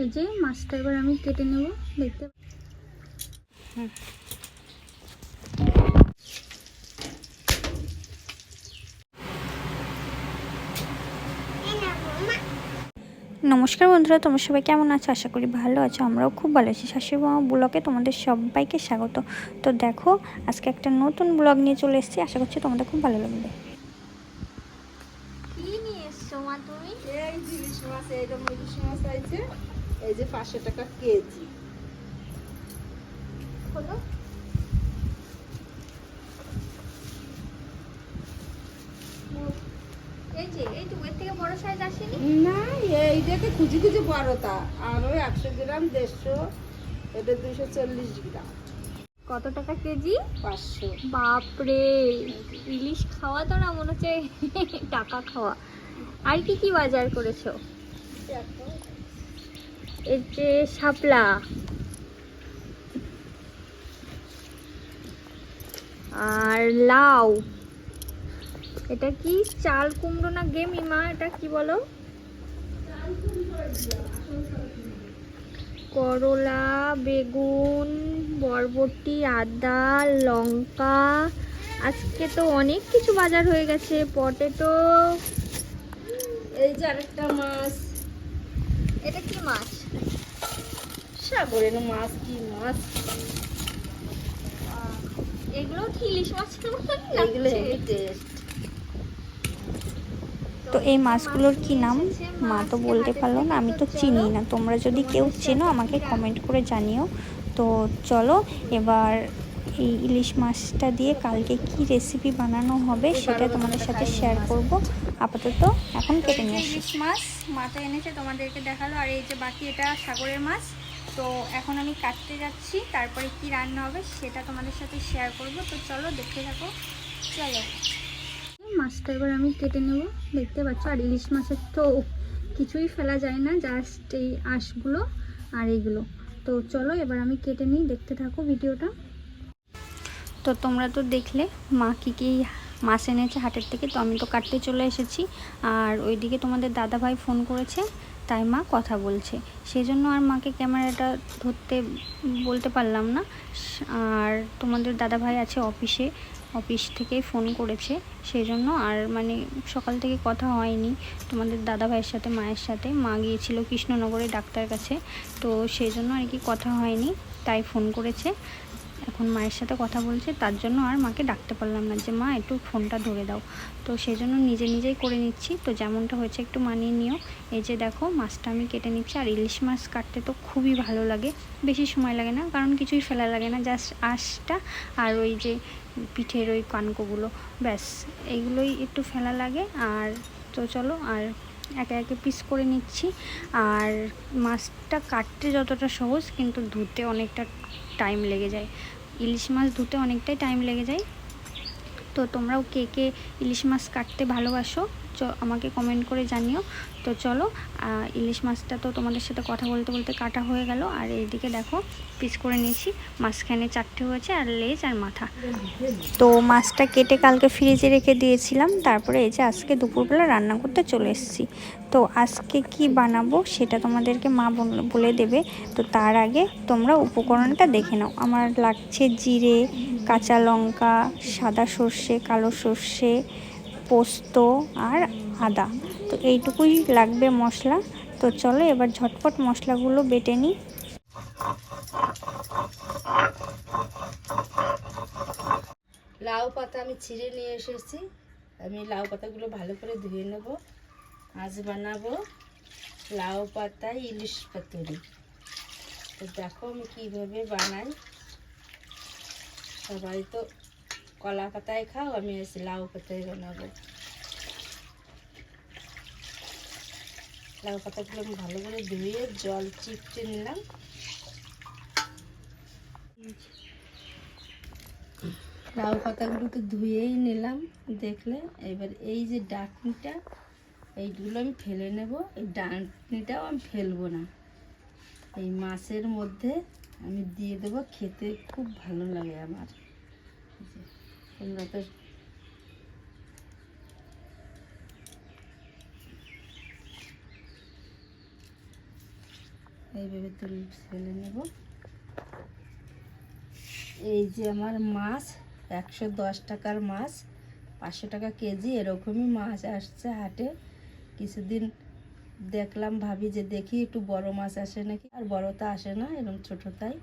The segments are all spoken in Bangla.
এই যে মাছটা এবার আমি কেটে নেব দেখতে নমস্কার বন্ধুরা তোমরা সবাই কেমন আছো? আশা করি ভালো আছো আমরাও খুব ভালো আছি। শাশুড়ি মামা ব্লগে তোমাদের সবাইকে স্বাগত। তো দেখো আজকে একটা নতুন ব্লগ নিয়ে চলে এসেছি। আশা করছি তোমাদের খুব ভালো লাগবে। কি নিয়ে এসছো মা তুমি? এই ইলিশ মাছ এইরকম ইলিশ মাছ আছে এই যে পাঁচশো টাকা কেজি। হলো? না খুঁজি খুঁজি বড়টা আর ওই একশো গ্রাম দেড়শো এটা দুশো চল্লিশ গ্রাম। কত টাকা কেজি? পাঁচশো। বাপরে ইলিশ খাওয়া তো না মনে হচ্ছে টাকা খাওয়া। আর কি কি বাজার করেছ? এই যে শাপলা। আর লাউ। এটা কি? চাল কুমড়ো না গেমি মা? এটা কি বলো? করলা বেগুন বরবটি আদা লঙ্কা। আজকে তো অনেক কিছু বাজার হয়ে গেছে। পটেটো। এই যে আরেকটা মাছ। এটা কি মাছ? সাগরের মাছ কি মাছ? এগুলো কি ইলিশ মাছের এগুলো হেভি টেস্ট তো এই মাছগুলোর কি নাম? মা তো বলতে পারল না আমি তো চিনি না তোমরা যদি কেউ চেনো আমাকে কমেন্ট করে জানিও। তো চলো এবার এই ইলিশ মাছটা দিয়ে কালকে কি রেসিপি বানানো হবে সেটা তোমাদের সাথে শেয়ার করব। আপাতত এখন কেটে নিয়ে ইলিশ মাছ মাথা এনেছে তোমাদেরকে দেখাল। আর এই যে বাকি এটা সাগরের মাছ তো এখন আমি কাটতে যাচ্ছি, তারপরে কি রান্না হবে সেটা তোমাদের সাথে শেয়ার করব। তো চলো দেখতে থাকো। চলো। মাছটা এবার আমি কেটে নেব, দেখতে পাচ্ছ? আর ইলিশ মাছের তো কিছুই ফেলা যায় না জাস্ট এই আঁশগুলো আর এইগুলো। তো চলো এবার আমি কেটে নিই, দেখতে থাকো ভিডিওটা। তো তোমরা তো দেখলে, মা কী কী মাছ এনেছে হাটের থেকে, তো আমি তো কাটতে চলে এসেছি। আর ওইদিকে তোমাদের দাদা ভাই ফোন করেছে, তাই মা কথা বলছে। সেই জন্য আর মাকে ক্যামেরাটা ধরতে বলতে পারলাম না। আর তোমাদের দাদা ভাই আছে অফিসে, অফিস থেকেই ফোন করেছে। সেই জন্য আর মানে সকাল থেকে কথা হয়নি। তোমাদের দাদা ভাইয়ের সাথে, মায়ের সাথে। মা গিয়েছিল কৃষ্ণনগরে ডাক্তার কাছে, তো সেই জন্য আর কি কথা হয়নি, তাই ফোন করেছে। এখন মায়ের সাথে কথা বলছে, তার জন্য আর মাকে ডাকতে পারলাম না যে, মা, একটু ফোনটা ধরে দাও। তো সেই জন্য নিজে নিজেই করে নিচ্ছি। তো যেমনটা হয়েছে একটু মানিয়ে নিও। এই যে দেখো, মাছটা আমি কেটে নিচ্ছি। আর ইলিশ মাছ কাটতে তো খুবই ভালো লাগে। বেশি সময় লাগে না, কারণ কিছুই ফেলা লাগে না, জাস্ট আঁশটা আর ওই যে পিঠের ওই কানকোগুলো, ব্যাস। এইগুলোই একটু ফেলা লাগে। আর তো চলো, আর একে একে পিস করে নিচ্ছি। আর মাছটা কাটতে যতটা সহজ, কিন্তু ধুতে অনেকটা টাইম লেগে যায়। ইলিশ মাছ ধুতে অনেকটাই টাইম লেগে যায়। তো তোমরাও কে কে ইলিশ মাছ কাটতে ভালোবাসো? আমাকে কমেন্ট করে জানিও। তো চলো ইলিশ মাছটা তো তোমাদের সাথে কথা বলতে বলতে কাটা হয়ে গেল। আর এইদিকে দেখো পিস করে নিয়েছি। মাঝখানে চারটে হয়েছে আর লেজ আর মাথা। তো মাছটা কেটে কালকে ফ্রিজে রেখে দিয়েছিলাম। তারপরে এই যে আজকে দুপুরবেলা রান্না করতে চলে এসেছি। তো আজকে কি বানাবো সেটা তোমাদেরকে মা বল- বলে দেবে। তো তার আগে তোমরা উপকরণটা দেখে নাও। আমার লাগছে জিরে, কাঁচা লঙ্কা, সাদা সর্ষে, কালো সর্ষে পোস্ত আর আদা। তো এইটুকুই লাগবে মশলা। তো চলো এবার ঝটপট মশলাগুলো বেটে নিই। লাউ পাতা আমি ছিঁড়ে নিয়ে এসেছি। আমি লাউ পাতাগুলো ভালো করে ধুয়ে নেব। আজ বানাবো। লাউ পাতা, ইলিশ পাতুরি। তো দেখো আমি কীভাবে বানাই। সবাই তো কলা পাতায় খাও, আমি এসে লাউ পাতায় বানাবো। লাউ পাতাগুলো আমি ভালো করে ধুয়ে জল চিপটে নিলাম। লাউ পাতাগুলো তো ধুয়েই নিলাম, দেখলে এবার এই যে ডাকনিটা, এইগুলো আমি ফেলে নেব। এই ডাকনিটাও আমি ফেলব না। এই মাছের মধ্যে আমি দিয়ে দেবো, খেতে খুব ভালো লাগে আমার। এইভাবে তুল ফেলে নেব এই যে আমার মাছ, একশো দশ টাকার মাছ, পাঁচশো টাকা কেজি, এরকমই মাছ আসছে হাটে। কিছুদিন দেখলাম, ভাবি যে দেখি একটু বড় মাছ আসে নাকি। আর বড়টা আসে না এরকম ছোটো তাই।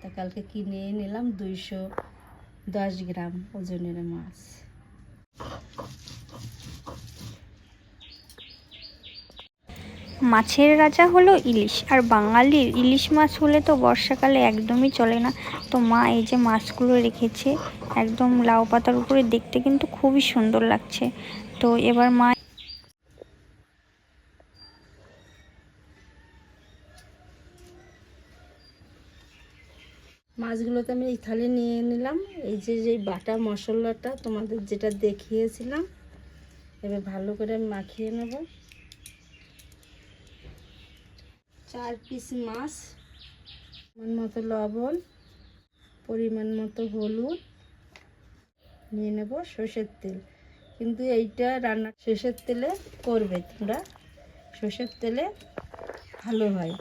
তা কালকে কিনে নিলাম দুইশো দশ গ্রাম ওজনের মাছ। মাছের রাজা হলো ইলিশ, আর বাঙালির ইলিশ মাছ হলে তো বর্ষাকালে একদমই চলে না। তো মা এই যে মাছগুলো রেখেছে, একদম লাউ পাতার উপরে দেখতে কিন্তু খুবই সুন্দর লাগছে। তো এবার মা মাছগুলো তো আমি এই থালে নিয়ে নিলাম। এই যে যে বাটা মশলাটা তোমাদের যেটা দেখিয়েছিলাম, এবার ভালো করে আমি মাখিয়ে নেব। চার পিস মাছ, পরিমাণ মতো লবণ, পরিমাণ মতো হলুদ, নিয়ে নেব সর্ষের তেল। কিন্তু এইটা রান্না সর্ষের তেলে করবে তোমরা। সর্ষের তেলে ভালো হয়।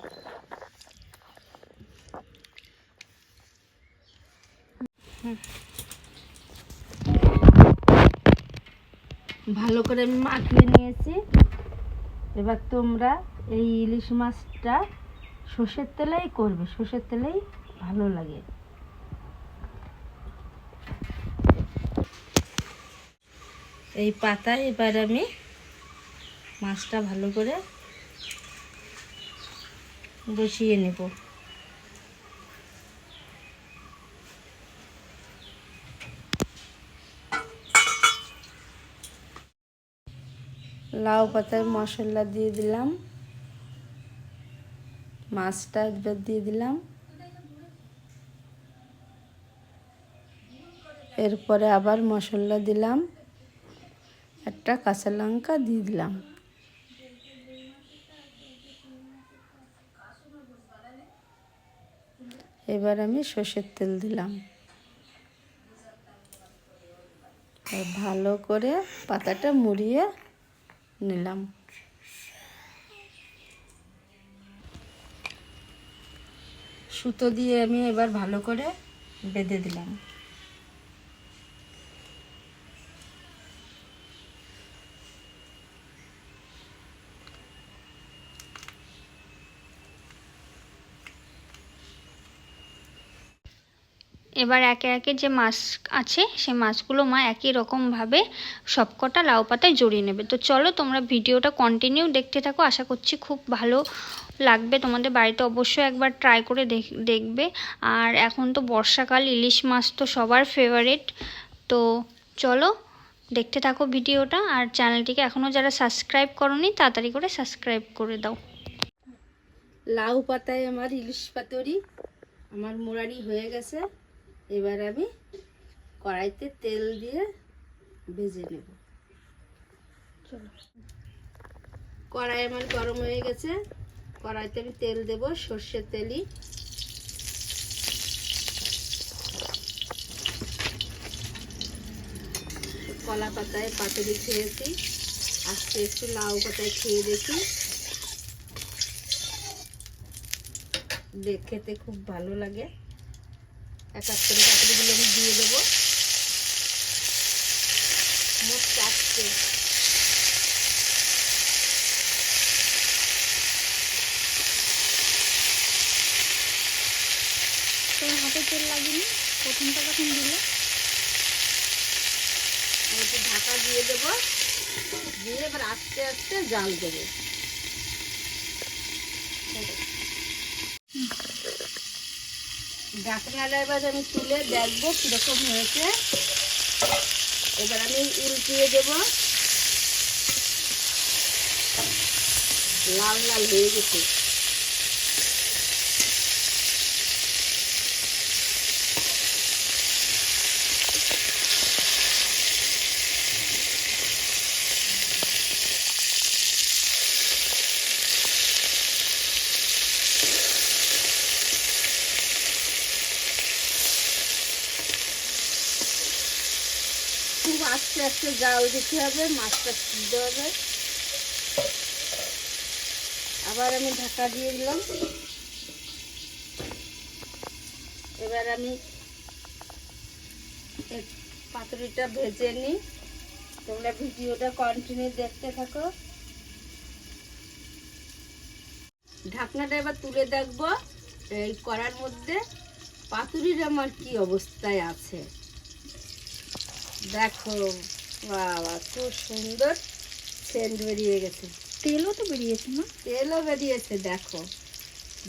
ভালো করে আমি মাখিয়ে নিয়েছি। এবার তোমরা এই ইলিশ মাছটা সর্ষের তেলেই করবে, সর্ষের তেলেই ভালো লাগে। এই পাতায় এবার আমি মাছটা ভালো করে বসিয়ে নেব। লাউ পাতার মশলা দিয়ে দিলাম। মাছটা একবার দিয়ে দিলাম। এরপরে আবার মশলা দিলাম। একটা কাঁচা লঙ্কা দিয়ে দিলাম। এবার আমি সর্ষের তেল দিলাম। ভালো করে পাতাটা মুড়িয়ে নিলাম। সুতো দিয়ে আমি এবার ভালো করে বেঁধে দিলাম। এবার একে একে যে মাছ আছে সে মাছগুলো মা একই রকমভাবে সবকটা লাউ পাতায় জড়িয়ে নেবে। তো চলো তোমরা ভিডিওটা কন্টিনিউ দেখতে থাকো, আশা করছি খুব ভালো লাগবে। তোমাদের বাড়িতে অবশ্যই একবার ট্রাই করে দেখ- দেখবে। আর এখন তো বর্ষাকাল, ইলিশ মাছ তো সবার ফেভারিট তো চলো দেখতে থাকো ভিডিওটা। আর চ্যানেলটিকে এখনও যারা সাবস্ক্রাইব করনি, তাড়াতাড়ি করে সাবস্ক্রাইব করে দাও। লাউ পাতায় আমার ইলিশ পাতুরি, আমার মোড়ারি হয়ে গেছে। এবার আমি কড়াইতে তেল দিয়ে ভেজে নেব। কড়াই আমার গরম হয়ে গেছে। কড়াইতে আমি তেল দেব সর্ষের তেলই। কলা পাতায় পাতুরি খেয়েছি। আজকে একটু লাউ পাতায় খেয়ে দেখি। দেখ খেতে খুব ভালো লাগে। এক এক করে পাতুরিগুলো আমি দিয়ে দেবো। মোট চারটে। তোমার হাতে তেল লাগেনি? প্রথমটা কখন দিলে? ঢাকা দিয়ে দেবো। দিয়ে এবার আস্তে আস্তে জাল দেবো। ঢাকনাটা এবার আমি তুলে দেখব কীরকম হয়েছে। এবার আমি উল্টিয়ে দেব। লাল লাল হয়ে গেছে। আস্তে জাল দিতে হবে, মাছটা সিদ্ধ হবে। আবার আমি ঢাকা দিয়ে দিলাম। এবার আমি পাতুরিটা ভেজে নিই। তোমরা ভিডিওটা কন্টিনিউ দেখতে থাকো। ঢাকনাটা এবার তুলে দেখব, এই করার মধ্যে পাতুরির আমার কি অবস্থায় আছে। দেখো বাবা খুব সুন্দর সেন্ট বেরিয়ে গেছে। তেলও তো বেরিয়েছে না তেলও বেরিয়েছে দেখো।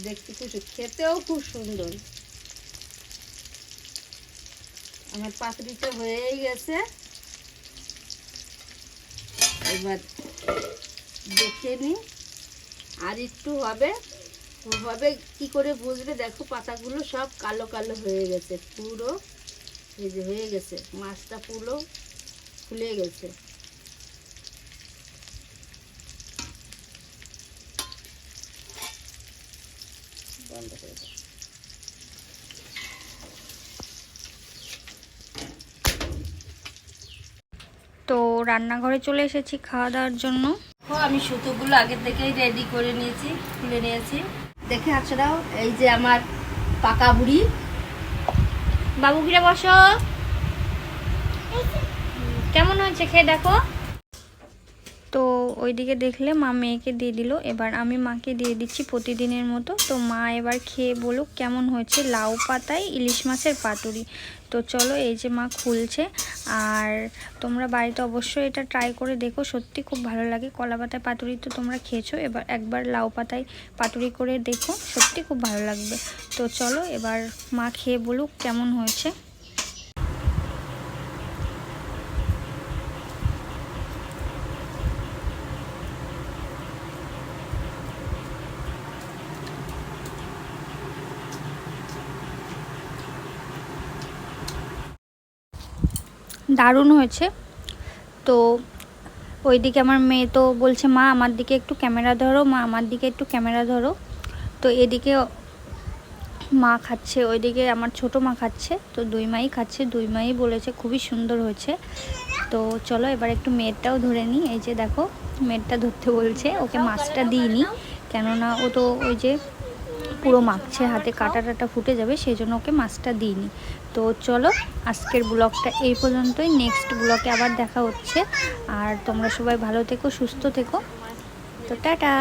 দেখতে খুব খেতেও খুব সুন্দর। আমার পাতুরিটা হয়েই গেছে। এবার দেখে নি। আর একটু হবে। হবে কি করে বুঝবে? দেখো পাতাগুলো সব কালো কালো হয়ে গেছে পুরো। এই যে হয়ে গেছে মাছটা পুরো ফুলে গেছে। বন্ধ করে তো রান্নাঘরে চলে এসেছি খাওয়া দাওয়ার জন্য। আমি সুতোগুলো আগে থেকেই রেডি করে নিয়েছি খুলে নিয়েছি। দেখে আছড়াও এই যে আমার পাকা বুড়ি। বাবু ঘিরে বসো। কেমন হয়েছে? খেয়ে দেখো। তো ওইদিকে দেখলে মা মেয়েকে দিয়ে দিল। এবার আমি মাকে দিয়ে দিচ্ছি প্রতিদিনের মতো। তো মা এবার খেয়ে বলুক কেমন হয়েছে লাউ পাতায় ইলিশ মাছের পাতুরি। তো চলো এই যে মা খুলছে। আর তোমরা বাড়িতে অবশ্যই এটা ট্রাই করে দেখো। সত্যি খুব ভালো লাগে। কলা পাতায় পাতুরি তো তোমরা খেয়েছো। এবার একবার লাউ পাতায় পাতুরি করে দেখো। সত্যি খুব ভালো লাগবে। তো চলো এবার মা খেয়ে বলুক কেমন হয়েছে। দারুণ হয়েছে। তো ওইদিকে আমার মেয়ে তো বলছে, মা, আমার দিকে একটু ক্যামেরা ধরো, মা, আমার দিকে একটু ক্যামেরা ধরো। তো এদিকে মা খাচ্ছে, ওইদিকে আমার ছোট মা খাচ্ছে, তো দুই মাই খাচ্ছে, দুই মাই বলেছে খুবই সুন্দর হয়েছে। তো চলো এবার একটু মেয়েরটাও ধরে নিই, এই যে দেখো, মেয়েরটা ধরতে বলছে, ওকে মাছটা দিই দিইনি, কেননা ও তো ওই যে পুরো মাখছে হাতে কাটা টাটা ফুটে যাবে সেই জন্য ওকে মাছটা দিইনি। তো চলো, আজকের ব্লগটা এই পর্যন্তই। নেক্সট ব্লগে আবার দেখা হচ্ছে। আর তোমরা সবাই ভালো থেকো, সুস্থ থেকো। তো টাটা!